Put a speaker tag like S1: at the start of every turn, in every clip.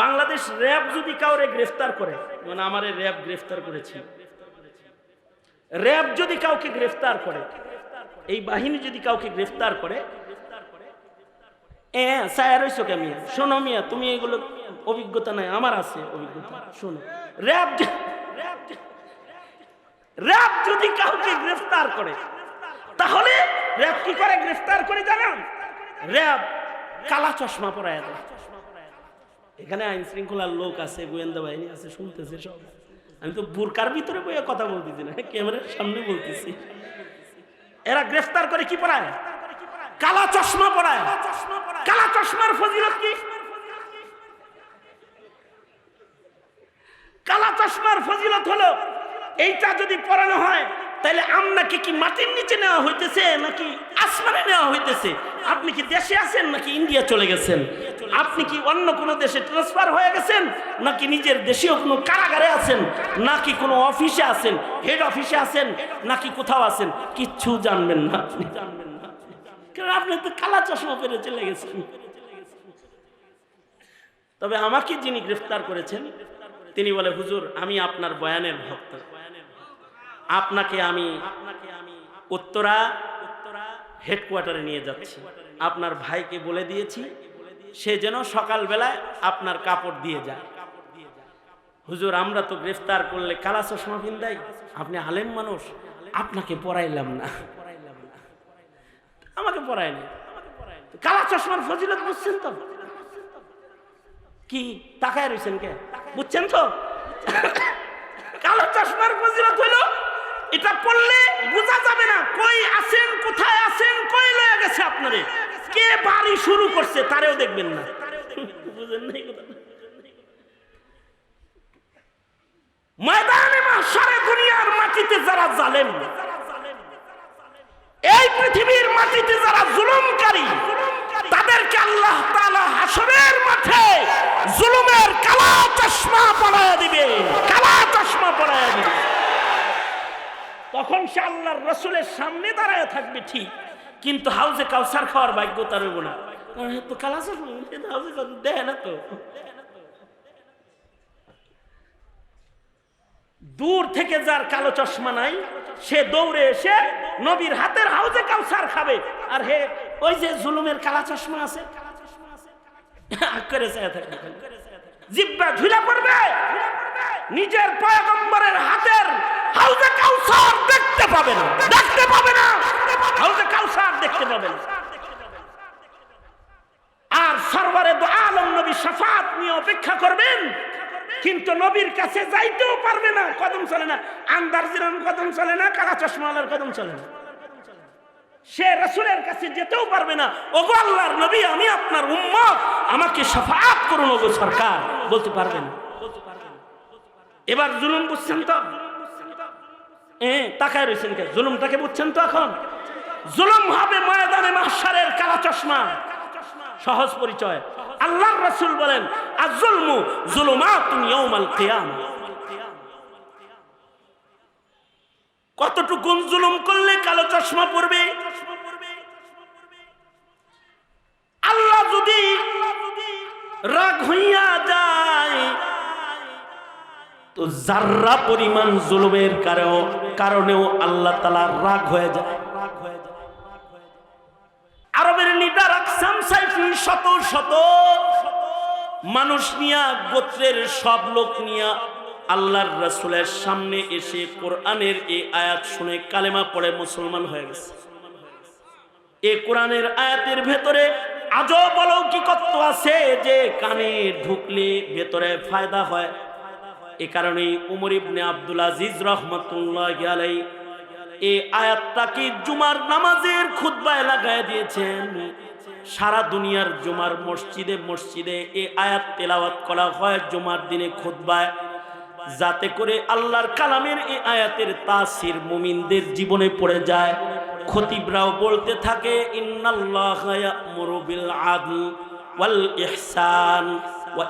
S1: Bangladesh RAB যদি কাউরে গ্রেফতার করে মানে আমার র্যাব গ্রেফতার করেছি, র্যাব যদি কাউকে গ্রেফতার করে, এই বাহিনী যদি কাউকে গ্রেফতার করে হ্যাঁ সায়ার, হইছো কে মিয়া? শোনো মিয়া, তুমি এগুলো অভিজ্ঞতা নাই, আমার আছে অভিজ্ঞতা, শোনো। র্যাব র্যাব যদি কাউকে গ্রেফতার করে, তাহলে র্যাব কি করে? গ্রেফতার করে জানান? র্যাব কালা চশমা পরায় দেয়। এখানে আইন শৃঙ্খলার লোক আছে, গোয়েন্দা বাহিনী আছে, শুনতেছে সব। আমি তো বুরকার ভিতরে বইয়ে কথা বলতেছি না, ক্যামেরার সামনে বলতেছি। এরা গ্রেফতার করে কি পড়ায়? কালা চশমা পড়ায়। কালা চশমার ফজিলত কি? কালা চশমার ফজিলত হলো, এইটা যদি পড়ানো হয় তাহলে আপনাকে কি মাটির নিচে নেওয়া হইতেছে নাকি আসমানে নেওয়া হইতেছে? আপনি কি দেশে আছেন নাকি ইন্ডিয়া চলে গেছেন? আপনি কি অন্য কোনো দেশে ট্রান্সফার হয়ে গেছেন নাকি নিজের দেশীয় কোনো কারাগারে আছেন নাকি কোনো অফিসে আছেন? হেড অফিসে আছেন নাকি কোথাও আছেন? কিচ্ছু জানবেন না আপনি। জানবেন না কারণ আপনি তো কালা চশমা পরে চলে গেছেন। তবে আমাকে যিনি গ্রেফতার করেছেন, তিনি বলে, হুজুর, আমি আপনার বয়ানের ভক্ত। আপনাকে আমি উত্তরা হেডকোয়ার্টারে নিয়ে যাচ্ছি। আপনার ভাইকে বলে দিয়েছি, সে যেন সকালবেলায় আপনার কাপড় দিয়ে যায়। হুজুর, আমরা তো গ্রেফতার করলে কালা চশমা ভিন্দাই আপনি আলেম মানুষ, আপনাকে পড়াইলাম না। আমাকে পড়ায়নি কালা চশমার ফজিলত বুঝছেন তো? কি, তাকায় রয়েছেন কে? বুঝছেন তো? কালো চশমার ফজিলত হইল এটা পড়লে বোঝা যাবে না কই আছেন, কোথায় আছেন, কই লয়ে গেছে আপনারে? কে বাড়ি শুরু করছে তারেও দেখবেন না। বুঝেন নাই ময়দানে মাশারে দুনিয়ার মাটিতে যারা জালেম, এই পৃথিবীর মাটিতে যারা জুলুমকারী, তাদেরকে আল্লাহ তাআলা হাসরের মাঠে জুলুমের কালা চশমা পরায়া দিবে। কালা চশমা পরায়া দিবে। তখন সে আল্লাহর রসুলের সামনে দাঁড়ায় থাকবে ঠিক। কিন্তু হাউজে কাউসার খাওয়ার ভাগ্য তার হইব না। দূর থেকে যার কালো চশমা নাই, সে দৌড়ে এসে নবীর হাতের হাউজে কাউসার খাবে। আর হে, ওই যে জুলুমের কালা চশমা আছে জিব্বা ঝুলে পড়বে। নিজের পয়গম্বরের হাতের পাবে না। দেখতে পাবে না। হাউজে কাউসার দেখতে পাবে না আর সরবরে দো আলম নবী শাফাত নিয়ে অপেক্ষা করবেন। কিন্তু নবীর কাছে যাইতেও পারবে না। কদম চলে না। আন্দার জিরান কদম চলে না কালা চশমালার কদম চলে না। সে রসুলের কাছে যেতেও পারবে না। ওগো আল্লাহর নবী আমি আপনার উম্মত। আমাকে শাফাত করুন ওগো সরকার। বলতে পারবে না এবার জুলুম বুঝছেন তো? তাকায় রয়েছেন কে জুলুমটাকে বুঝছেন তো এখন? জুলুম হবে ময়দানে কালা চশমা। সহজ পরিচয়। আল্লাহ বলেন আজুলমু কতটুকু জুলুম করলে কালো চশমা পড়বে আল্লাহ যদি রাগ হইয়া যায় তো জাররা পরিমাণ জুলুমের কারণেও কারণেও আল্লাহ তালা রাগ হয়ে যায়। আরবের লিডার আকসাম শত শত মানুষ নিয়া, গোত্রের সব লোক নিয়া আল্লাহর রাসূলের সামনে এসে কোরআনের এই আয়াত শুনে কালেমা পড়ে মুসলমান হয়ে গেছে। এ কোরআনের আয়াতের ভেতরে আজব অলৌকিকত্ব আছে যে কানে ঢুকলে ভেতরে ফায়দা হয়। এ কারণে উমর ইবনে আব্দুল আজিজ রহমতুল্লাহ আলাই এই আয়াতটাকে জুমার নামাজের খুতবায় লাগায় দিয়েছেন। সারা দুনিয়ার জুমার মসজিদে মসজিদে এ আয়াত তেলাওয়াত করা হয় জুমার দিনে খুতবায়। যাতে করে আল্লাহর কালামের এই আয়াতের তাসির মুমিনদের জীবনে পড়ে যায়। খতিবরাও বলতে থাকে, ইন্নাল্লাহ ওয়াল ওয়া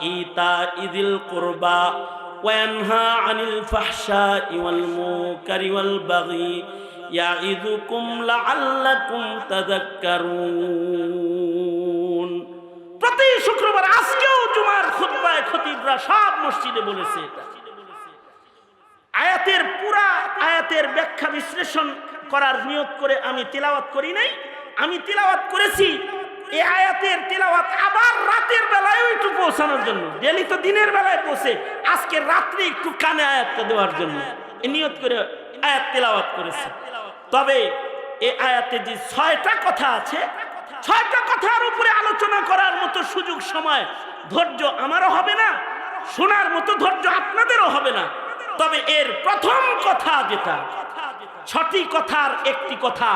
S1: وينهى عن الفحشاء والمنكر والبغي يعظكم لعلكم تذكرون প্রতি শুক্রবার আজকেও জুমার খুতবা খোদ্ায় খতিবরা সব মসজিদে বলেছে এটা আয়াতের পুরা আয়াতের ব্যাখ্যা বিশ্লেষণ করার নিয়ত করে আমি তিলাওয়াত করি নাই আমি তিলাওয়াত করেছি এই আয়াতের তিলাওয়াত আবার রাতের বেলায় একটু পৌঁছানোর জন্য। ডেলি তো দিনের বেলায় পৌঁছে, আজকে রাত্রে একটু কানে আয়াতটা দেওয়ার জন্য। নিয়ত করে আয়াত তিলাওয়াত করেছি। তবে এই আয়াতে যে ছয়টা কথা আছে, ছয়টা কথার উপরে আলোচনা করার মতো সুযোগ সময় ধৈর্য আমারও হবে না, শোনার মতো ধৈর্য আপনাদেরও হবে না। তবে এর প্রথম কথা যেটা ছটি কথার একটি কথা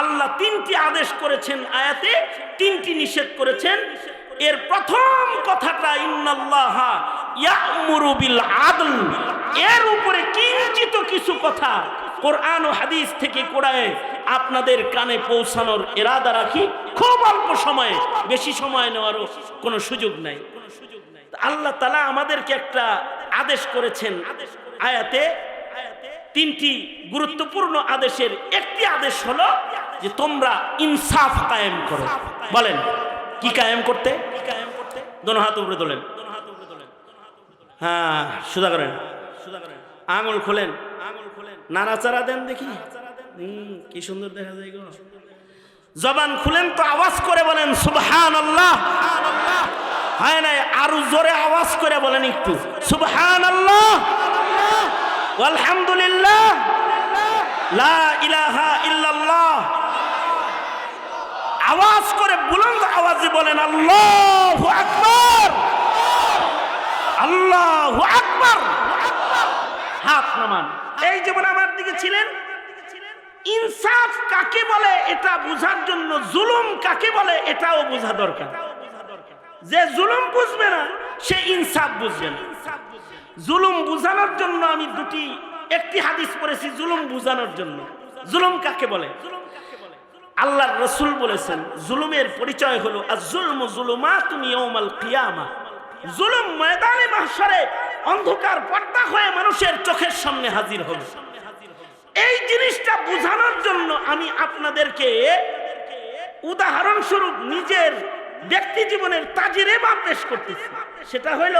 S1: আল্লাহ তিনটি আদেশ করেছেন আয়াতে, তিনটি নিষেধ করেছেন। এর প্রথম কথাটা, ইন্নাল্লাহ আদল। এর উপরে কিঞ্চিত কিছু কথা কোরআন ও হাদিস থেকে কোরআনে আপনাদের কানে পৌঁছানোর এরাদা রাখি। খুব অল্প সময়ে, বেশি সময় নেওয়ারও কোনো সুযোগ নাই। আল্লাহ তালা আমাদেরকে একটা আদেশ করেছেন আয়াতে। তিনটি গুরুত্বপূর্ণ আদেশের একটি আদেশ হলো যে তোমরা ইনসাফ কায়েম করো। বলেন কি কায়েম করতে? দোনো হাত উপরে তোলেন। হ্যাঁ সুদা করেন। আঙুল খোলেন। আঙুল খোলেন। নাড়াচাড়া দেন দেখি। হুম কি সুন্দর দেখা যায় গো। জবান খুলেন তো আওয়াজ করে বলেন সুবহান আল্লাহ হয় নাই? আরও জোরে আওয়াজ করে বলেন একটু। সুবহান আল্লাহ আলহামদুলিল্লাহ। লা ইলাহা ইল্লাল্লাহ। আওয়াজ করে বুলন্দ আওয়াজে বলেন, আল্লাহ আকবার! আল্লাহ আকবার! হাত নামান। এই যেমন আমার দিকে ছিলেন, ইনসাফ কাকে বলে এটা বোঝার জন্য, জুলুম কাকে বলে এটাও বোঝা দরকার। যে জুলুম বুঝবে না, সে ইনসাফ বুঝবে না। জুলুম বুঝানোর জন্য আমি দুটি, একটি হাদিস পড়েছি, জুলুম বুঝানোর জন্য। জুলুম কাকে বলে? আল্লাহর রসুল বলেছেন, জুলুমের পরিচয় হলো আজুলমু জুলুমা তুমি ওমাল কিয়ামা। জুলুম ময়দানে মাহশরে অন্ধকার পর্দা হয়ে মানুষের চোখের সামনে হাজির হবে এই জিনিসটা বোঝানোর জন্য আমি আপনাদেরকে উদাহরণস্বরূপ নিজের ব্যক্তি জীবনের তাজিরে বা পেশ করতেছি। সেটা হইল